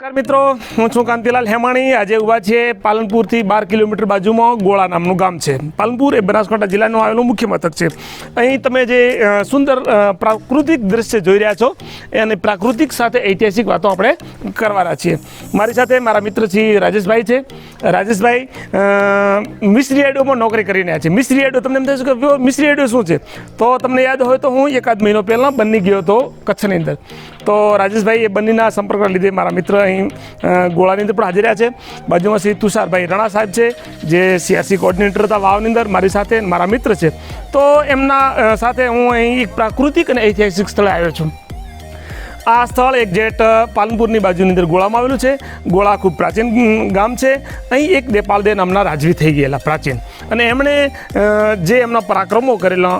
નમસ્કાર મિત્રો, હું છું કાંતિલાલ હેમાણી. આજે ઊભા છે પાલનપુરથી બાર કિલોમીટર બાજુમાં ગોળા નામનું ગામ છે. પાલનપુર એ બનાસકાંઠા જિલ્લાનું આવેલું મુખ્ય મથક છે. અહીં તમે જે સુંદર પ્રાકૃતિક દ્રશ્ય જોઈ રહ્યા છો અને પ્રાકૃતિક સાથે ઐતિહાસિક વાતો આપણે કરવાના છીએ. મારી સાથે મારા મિત્ર શ્રી રાજેશભાઈ છે. રાજેશભાઈ મિશ્રી એડોમાં નોકરી કરીને છે. મિશ્રી એડો તમને એમ થશે કે મિશ્રી એડો શું છે? તો તમને યાદ હોય તો હું એકાદ મહિનો પહેલાં બની ગયો હતો કચ્છની અંદર. તો રાજેશભાઈ એ બંનેના સંપર્કના લીધે મારા મિત્ર અહીં ગોળાની અંદર પણ હાજર રહ્યા છે. બાજુમાં શ્રી તુષારભાઈ રણા સાહેબ છે, જે સીઆરસી કોઓર્ડિનેટર હતા વાવની અંદર, મારી સાથે મારા મિત્ર છે. તો એમના સાથે હું અહીં એક પ્રાકૃતિક અને ઐતિહાસિક સ્થળે આવ્યો છું. આ સ્થળ એક જેટ પાલનપુરની બાજુની અંદર ગોળામાં આવેલું છે. ગોળા ખૂબ પ્રાચીન ગામ છે. અહીં એક દેપાલદે નામના રાજવી થઈ ગયેલા પ્રાચીન. અને એમણે જે એમના પરાક્રમો કરેલા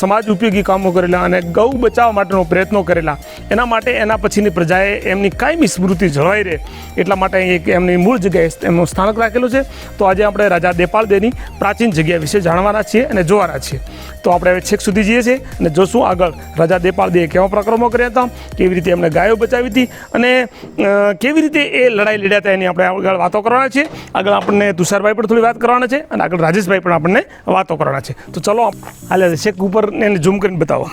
સમાજ ઉપયોગી કામો કરેલા અને ગૌ બચાવવા માટેનો પ્રયત્નો કરેલા. એના માટે એના પછીની પ્રજાએ એમની કાયમી સ્મૃતિ જળવાઈ રહે એટલા માટે એક એમની મૂળ જગ્યાએ એમનું સ્થાનક રાખેલું છે. તો આજે આપણે રાજા દેપાલદેની પ્રાચીન જગ્યા વિશે જાણવાના છીએ અને જોવાના છીએ. તો આપણે હવે છેક સુધી જઈએ છીએ અને જોશું આગળ રાજા દેપાલદેએ કેવા પ્રક્રમો કર્યા હતા, કેવી રીતે એમને ગાયો બચાવી હતી અને કેવી રીતે એ લડાઈ લડ્યા હતા એની આપણે આગળ વાતો કરવાના છીએ. આગળ આપણને તુષારભાઈ પણ થોડી વાત કરવાના છે અને આગળ રાજેશભાઈ પણ આપણને વાતો કરવાના છે. તો ચલો હાલે છેક ઉપર એને ઝૂમ કરીને બતાવો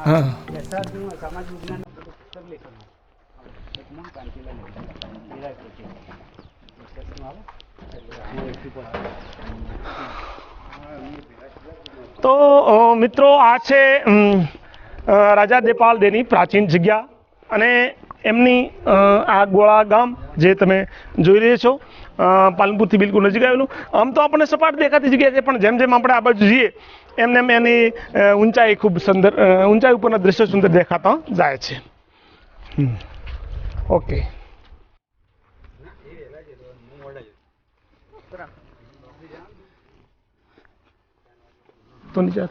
હા તો મિત્રો આ છે રાજા દેપાલ દેની પ્રાચીન જગ્યા અને એમની આ ગોળા ગામ જે તમે જોઈ રહ્યા છો પાલનપુરથી બિલકુલ નજીક આવેલું. આમ તો આપણને સપાટ દેખાતી જગ્યા છે, પણ જેમ જેમ આપણે આ બાજુ જઈએ એમને એમ એની ઊંચાઈ ખૂબ સુંદર ઊંચાઈ ઉપરના દ્રશ્યો સુંદર દેખાતા જાય છે. ઓકે તો નીચે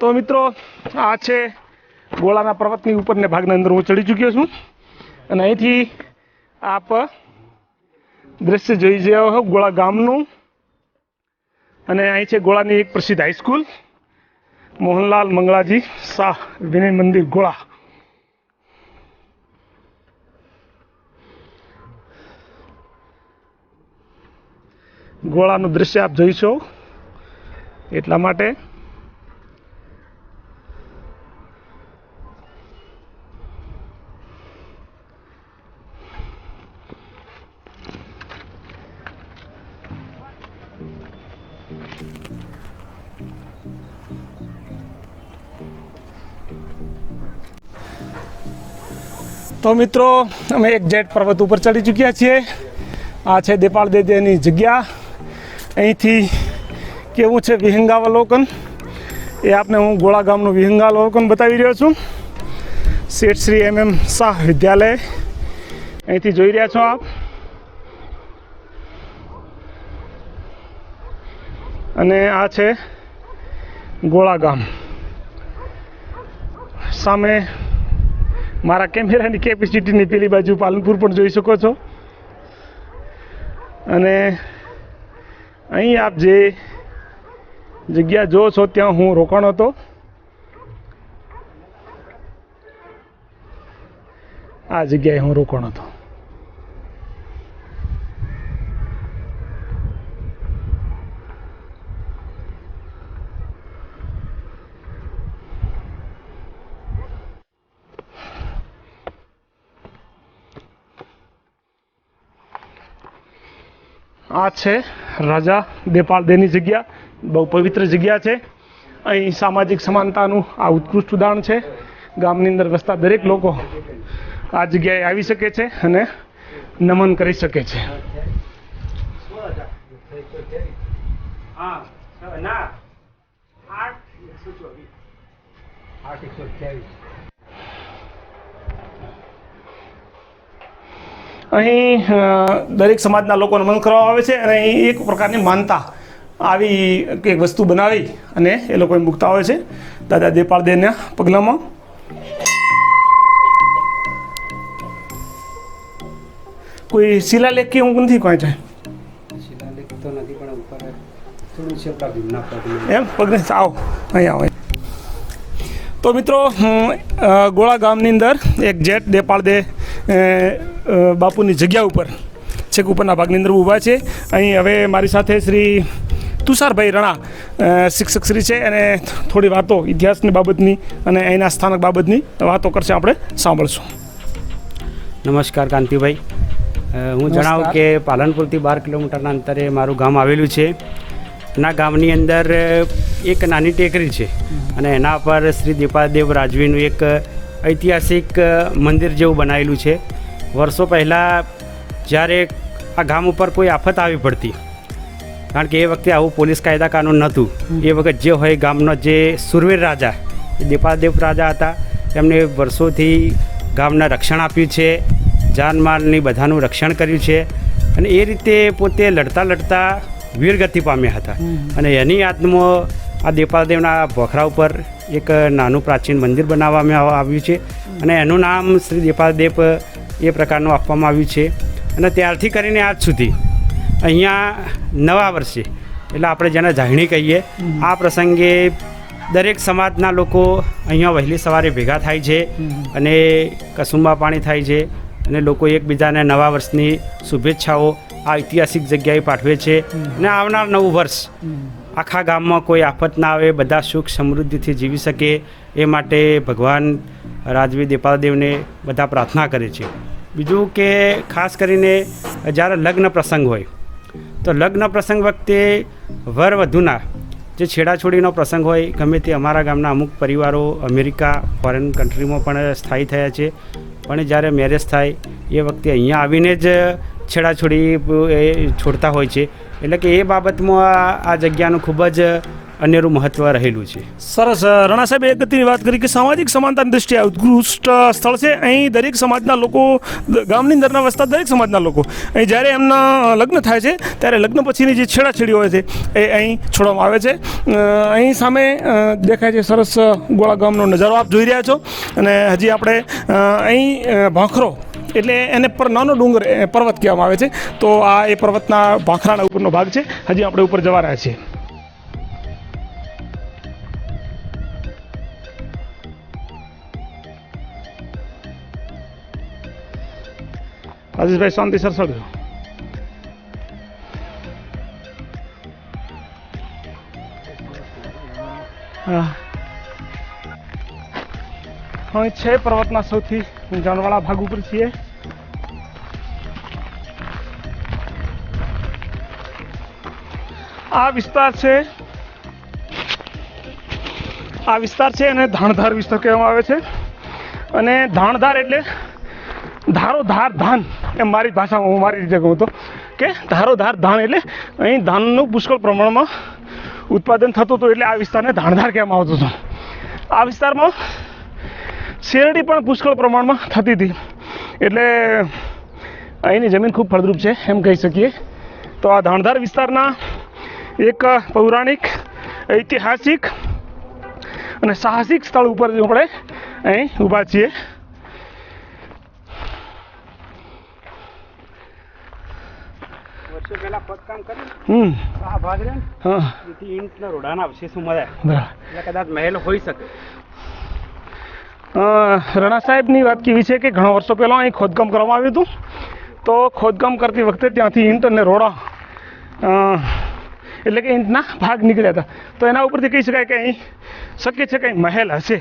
તો મિત્રો, આ છે ગોળાના પર્વતની ઉપરને ભાગના અંદર હું ચડી ચૂક્યો છું. અને અહીંથી આપ દ્રશ્ય જોઈ રહ્યા હો, ગોળા ગામનું. અને અહીં છે ગોળાની એક પ્રસિદ્ધ હાઈસ્કૂલ મોહનલાલ મંગળાજી શાહ વિનય મંદિર ગોળા. ગોળાનું દ્રશ્ય આપ જોઈશો એટલા માટે તો મિત્રો, અમે એક જેટ પર્વત ઉપર ચડી ચૂક્યા છીએ. આ છે દેપાળ દેદેની જગ્યા. અહીંથી કેવું છે વિહંગાવલોકન એ આપને હું ગોળા ગામનું વિહંગાવલોકન બતાવી રહ્યો છું. શેઠ શ્રી એમ એમ શાહ વિદ્યાલય. અહીંથી જોઈ રહ્યા છો આપ. અને આ છે ગોળા ગામ. સામે મારા કેમેરાની કેપેસિટીની પેલી બાજુ પાલનપુર પણ જોઈ શકો છો. અને અહીં આપ જે જગ્યા જો છો, ત્યાં હું રોકાણ હતો. આ જગ્યાએ હું રોકાણ હતો. આ છે રાજા દેપાલ દેની જગ્યા, બહુ પવિત્ર જગ્યા છે. અહીં સામાજિક સમાનતાનું આ ઉત્કૃષ્ટ ઉદાહરણ છે. ગામની અંદર વસતા દરેક લોકો આ જગ્યાએ આવી શકે છે અને નમન કરી શકે છે. ના. આઠ એકસો આઠ, એકસો અહીં દરેક સમાજના લોકોને મન કરવામાં આવે છે અને અહીં એક પ્રકારની માનતા આવી એક વસ્તુ બનાવી અને એ લોકો મૂકતા હોય છે. દાદા દેપાળ દેના પગલામાં. કોઈ શિલાલેખ કે હું નથી કોઈ જાય તો નથી પણ ઉપર થોડું છે આપણા ભીમના એમ? પગને આવો અહીં આવો. તો મિત્રો ગોળા ગામની અંદર એક જેટ દેપાળ દે બાપુની જગ્યા ઉપર છેક ઉપરના ભાગની અંદર ઊભા છે. અહીં હવે મારી સાથે શ્રી તુષારભાઈ રણા શિક્ષક શ્રી છે. અને થોડી વાતો ઇતિહાસની બાબતની અને અહીંના સ્થાનક બાબતની વાતો કરશે આપણે. સાંભળશું. નમસ્કાર કાંતિભાઈ. હું જણાવું કે પાલનપુરથી બાર કિલોમીટરના અંતરે મારું ગામ આવેલું છે. ના ગામની અંદર એક નાની ટેકરી છે. અને એના પર શ્રી દીપાદેવ રાજવીનું એક ઐતિહાસિક મંદિર જેવું બનાવેલું છે. વર્ષો પહેલાં જ્યારે આ ગામ ઉપર કોઈ આફત આવી પડતી કારણ કે એ વખતે આવું પોલીસ કાયદા કાનૂન નહોતું એ વખત જે હોય ગામનો જે સુરવીર રાજા એ દીપાદેવ રાજા હતા એમને વર્ષોથી ગામને રક્ષણ આપ્યું છે જાનમાલની બધાનું રક્ષણ કર્યું છે અને એ રીતે પોતે લડતા લડતા વીરગતિ પામ્યા હતા. અને એની યાદમાં આ દેપાદેવના ભોખરા ઉપર એક નાનું પ્રાચીન મંદિર બનાવવામાં આવ્યું છે. અને એનું નામ શ્રી દેપાદેવ એ પ્રકારનું આપવામાં આવ્યું છે. અને ત્યારથી કરીને આજ સુધી અહીંયા નવા વર્ષે એટલે આપણે જેને જાહેણી કહીએ આ પ્રસંગે દરેક સમાજના લોકો અહીંયા વહેલી સવારે ભેગા થાય છે અને કસુંબા પાણી થાય છે અને લોકો એકબીજાને નવા વર્ષની શુભેચ્છાઓ આ ઐતિહાસિક જગ્યાએ પાઠવે છે. અને આવનાર નવું વર્ષ આખા ગામમાં કોઈ આફત ના આવે, બધા સુખ સમૃદ્ધિથી જીવી શકે એ માટે ભગવાન રાજવી દેપાલદેવને બધા પ્રાર્થના કરે છે. બીજું કે ખાસ કરીને જ્યારે લગ્ન પ્રસંગ હોય, તો લગ્ન પ્રસંગ વખતે વર વધુના જે છેડાછોડીનો પ્રસંગ હોય, ગમે તે અમારા ગામના અમુક પરિવારો અમેરિકા ફોરેન કન્ટ્રીમાં પણ સ્થાયી થયા છે. પણ જ્યારે મેરેજ થાય, એ વખતે અહીંયા આવીને જ છેડાછોડી એ છોડતા હોય છે. એટલે કે એ બાબતમાં આ- જગ્યાનું ખૂબ જ અનેરું મહત્ત્વ રહેલું છે. સરસ. રણા સાહેબ, એક ગતિની વાત કરી કે સામાજિક સમાનતાની દ્રષ્ટિએ ઉત્કૃષ્ટ સ્થળ છે. અહીં દરેક સમાજના લોકો, ગામની અંદરના વસતા દરેક સમાજના લોકો, અહીં જ્યારે એમના લગ્ન થાય છે, ત્યારે લગ્ન પછીની જે છેડાછેડી હોય છે, એ અહીં છોડવામાં આવે છે. અહીં સામે દેખાય છે સરસ ગોળા ગામનો નજારો. આપ જોઈ રહ્યા છો. અને હજી આપણે અહીં ભાંખરો એટલે એને પર નાનો ડુંગર પર્વત કહેવામાં આવે છે. તો આ એ પર્વતના ભાખરાના ઉપરનો ભાગ છે. હજી આપણે ઉપર જવા રહ્યા છીએ. આશીષભાઈ, શાંતિ, સર સડજો હા. છે પર્વતના સૌથી ઊંચાણવાળા ભાગ ઉપર છીએ. આ વિસ્તાર છે. આ વિસ્તાર છે એને ધાણધાર વિસ્તાર કહેવામાં આવે છે. અને ધાણધાર એટલે ધારો ધાર ધાન. એમ મારી ભાષામાં હું મારી રીતે કહું તો. કે ધારો ધાર ધાન એટલે અહીં ધાનનું પુષ્કળ પ્રમાણમાં ઉત્પાદન થતું હતું એટલે આ વિસ્તારને ધાણધાર કહેવામાં આવતું હતું. આ વિસ્તારમાં શેરડી પણ પુષ્કળ પ્રમાણમાં થતી હતી. એટલે અહીંની જમીન ખૂબ ફળદ્રુપ છે એમ કહી શકીએ. તો આ ધાણધાર વિસ્તારના એક પૌરાણિક ઐતિહાસિક અને સાહસિક સ્થળ ઉપર આપણે અહીં ઊભા છીએ. વર્ષો ખોદકામ કર્યું હમ. આ ભાગ રહે હા. ઈંટના રોડાના અવશેષો મળ્યા. એટલે કદાચ મહેલ હોઈ શકે. રણા સાહેબની વાત કેવી છે કે ઘણા વર્ષો પહેલાં અહીં ખોદકામ કરવામાં આવ્યું હતું. તો ખોદકામ કરતી વખતે ત્યાંથી ઈંટ અને રોડા એટલે કે ઈંટના ભાગ નીકળ્યા હતા. તો એના ઉપરથી કહી શકાય કે અહીં શક્ય છે કંઈ મહેલ હશે.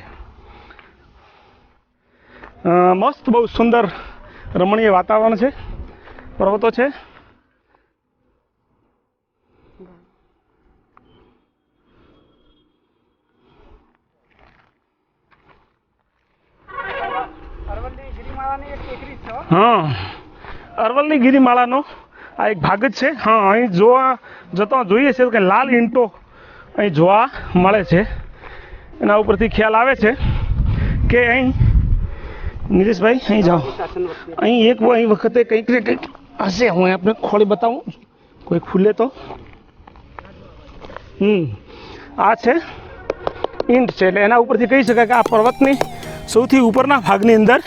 મસ્ત, બહુ સુંદર, રમણીય વાતાવરણ છે, પર્વતો છે અરવલ્લી ગિરિમાળાની એક ટેકરી છે હા. અરવલ્લી ગિરિમાળાનો આ એક ભાગ જ છે. હા, અહીં જોવા જતા જોઈએ છે કે લાલ ઈંટો અહીં જોવા મળે છે. એના ઉપરથી ખ્યાલ આવે છે કે અહીં નીલેશભાઈ, અહીં જાઓ. અહીં એક અહીં વખતે કંઈક ને કંઈક હશે. હું આપને ખોલી બતાવું. કોઈ ખુલે તો. હમ. આ છે ઈંટ છે. એટલે એના ઉપરથી કહી શકાય કે આ પર્વતની સૌથી ઉપરના ભાગની અંદર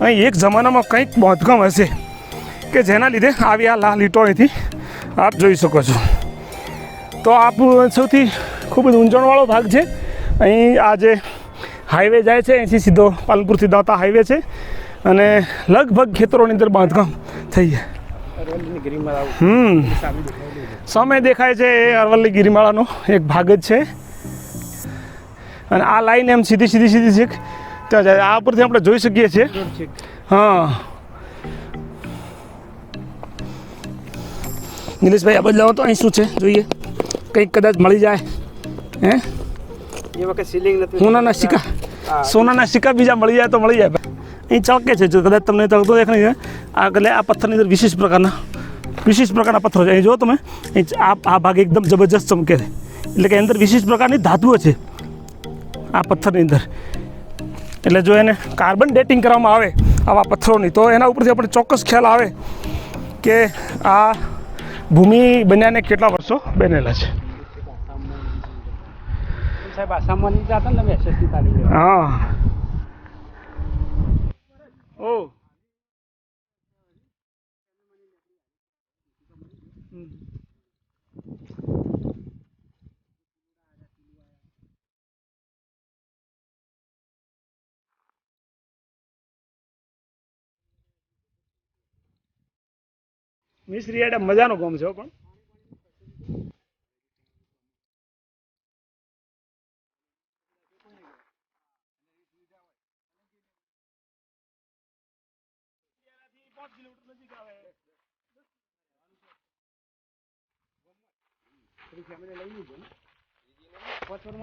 અહીં એક જમાનામાં કંઈક બાંધકામ હશે કે જેના લીધે આવી આ લાલ લીટો અહીંથી આપ જોઈ શકો છો. તો આપ સૌથી ખૂબ જ ઊંચાણવાળો ભાગ છે. અહીં આ જે હાઈવે જાય છે અહીંથી સીધો પાલનપુરથી દાતા હાઈવે છે અને લગભગ ખેતરોની અંદર બાંધકામ થઈ જાય હમ. સમય દેખાય છે. સામે દેખાય છે એ અરવલ્લી ગિરિમાળાનો એક ભાગ જ છે. અને આ લાઈન એમ સીધી સીધી સીધી છે ત્યાં જાય. આ ઉપરથી આપણે જોઈ શકીએ છીએ. હા. નિલેશભાઈ આ બદલાવો તો અહીં શું છે? જોઈએ. કંઈક કદાચ મળી જાય. હે? એ વખત સીલિંગ નથી. સોનાના સિક્કા. સોનાના સિક્કા બીજા મળી જાય તો મળી જાય. અહીં ચળકે છે. જો કદાચ તમને દેખાય નહીં આ એટલે આ પથ્થરની અંદર વિશેષ પ્રકારના વિશેષ પ્રકારના પથ્થરો છે. અહીં જો તમે. આ આ ભાગ એકદમ જબરજસ્ત ચમકે છે. એટલે કે અંદર વિશેષ પ્રકારની ધાતુઓ છે આ પથ્થરની અંદર. એટલે જો એને કાર્બન ડેટિંગ કરવામાં આવે આવા પથ્થરોની તો એના ઉપરથી આપણે ચોક્કસ ખ્યાલ આવે કે આ ભૂમિ બન્યાને કેટલા વર્ષો બનેલા છે. હા. આસામમાં નહીં જતા ને તમે એસએસની તાલીમ લેવા. હા ઓ મિસ્ત્રી એટલે મજાનો ગમ છે હો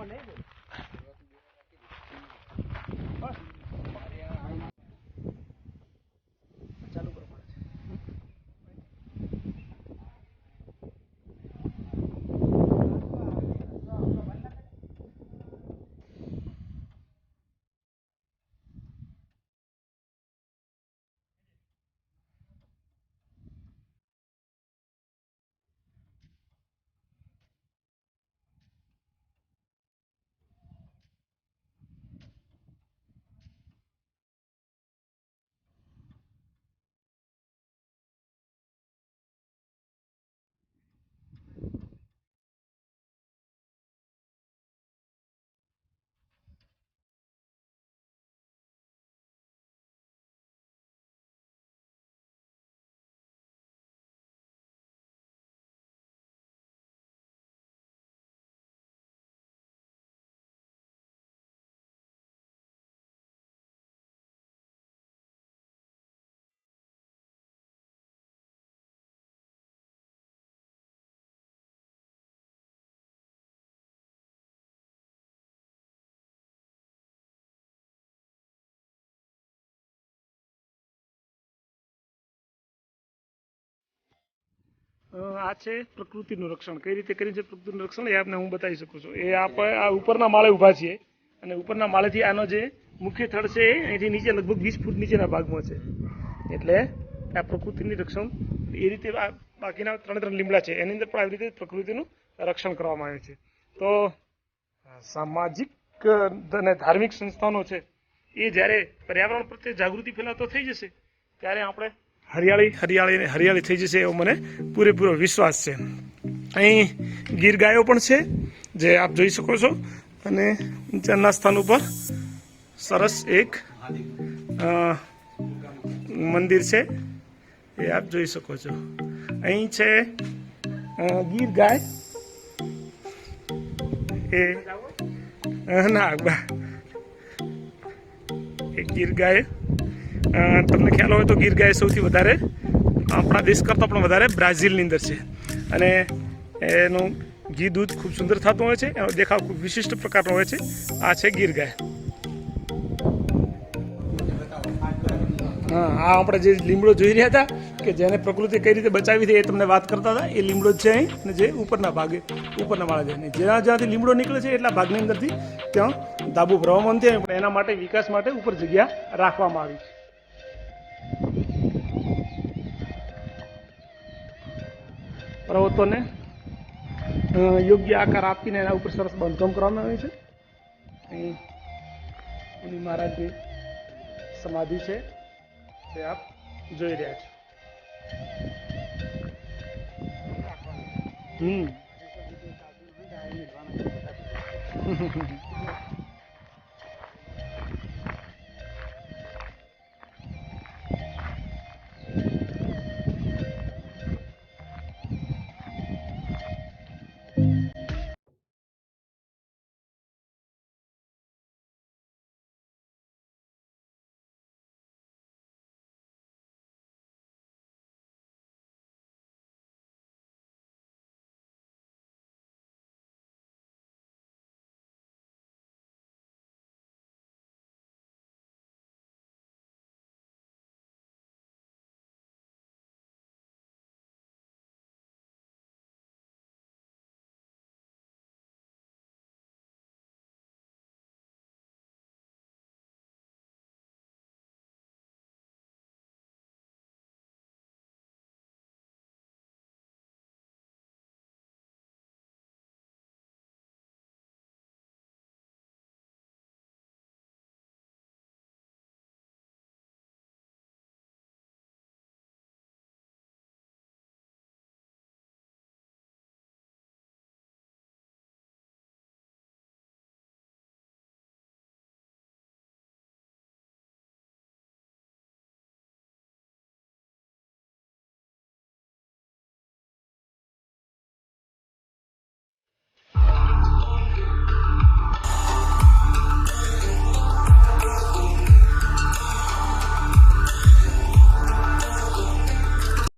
લઈ અ, આ છે પ્રકૃતિનું રક્ષણ. કઈ રીતે કરી છે પ્રકૃતિનું રક્ષણ એ આપને હું બતાવી શકું છું. એ આપણે આ ઉપરના માળે ઊભા છીએ અને ઉપરના માળેથી આનો જે મુખ્ય થડ છે એ અહીંથી નીચે, લગભગ વીસ ફૂટ નીચેના ભાગમાં છે. એટલે આ પ્રકૃતિની રક્ષણ એ રીતે આ બાકીના ત્રણ ત્રણ લીમડા છે. એની અંદર પણ આવી રીતે પ્રકૃતિનું રક્ષણ કરવામાં આવે છે. તો સામાજિક અને ધાર્મિક સંસ્થાનો છે એ જ્યારે પર્યાવરણ પ્રત્યે જાગૃતિ ફેલાતો થઈ જશે, ત્યારે આપણે હરિયાળી હરિયાળી હરિયાળી થઈ જશે એવો મને પૂરેપૂરો વિશ્વાસ છે. અહીં ગીર ગાયો પણ છે, જે આપ જોઈ શકો છો. અને ઊંચાના સ્થાન ઉપર સરસ એક મંદિર છે, એ આપ જોઈ શકો છો. અહીં છે ગીર ગાય. એ ના એક ગીર ગાય. તમને ખ્યાલ હોય તો ગીર ગાય સૌથી વધારે, આપણા દેશ કરતાં પણ વધારે બ્રાઝિલની અંદર છે. અને એનું ઘી દૂધ ખૂબ સુંદર થતું હોય છે, એનો દેખાવ ખૂબ વિશિષ્ટ પ્રકારનો હોય છે. આ છે ગીર ગાય. હા, આ આપણે જે લીમડો જોઈ રહ્યા હતા કે જેને પ્રકૃતિ કઈ રીતે બચાવી હતી એ તમને વાત કરતા હતા, એ લીમડો છે અહીં અને જે ઉપરના ભાગે, ઉપરના માળા જાય જ્યાં જ્યાંથી લીમડો નીકળે છે એટલા ભાગની અંદરથી ત્યાં ધાબુ ભરવામાં નથી એના માટે વિકાસ માટે ઉપર જગ્યા રાખવામાં આવી છે. પર્વતોને યોગ્ય આકાર આપીને એના ઉપર સરસ બાંધકામ કરવામાં આવે છે. અહીં મહારાજની સમાધિ છે, તે આપ જોઈ રહ્યા છો. હમ.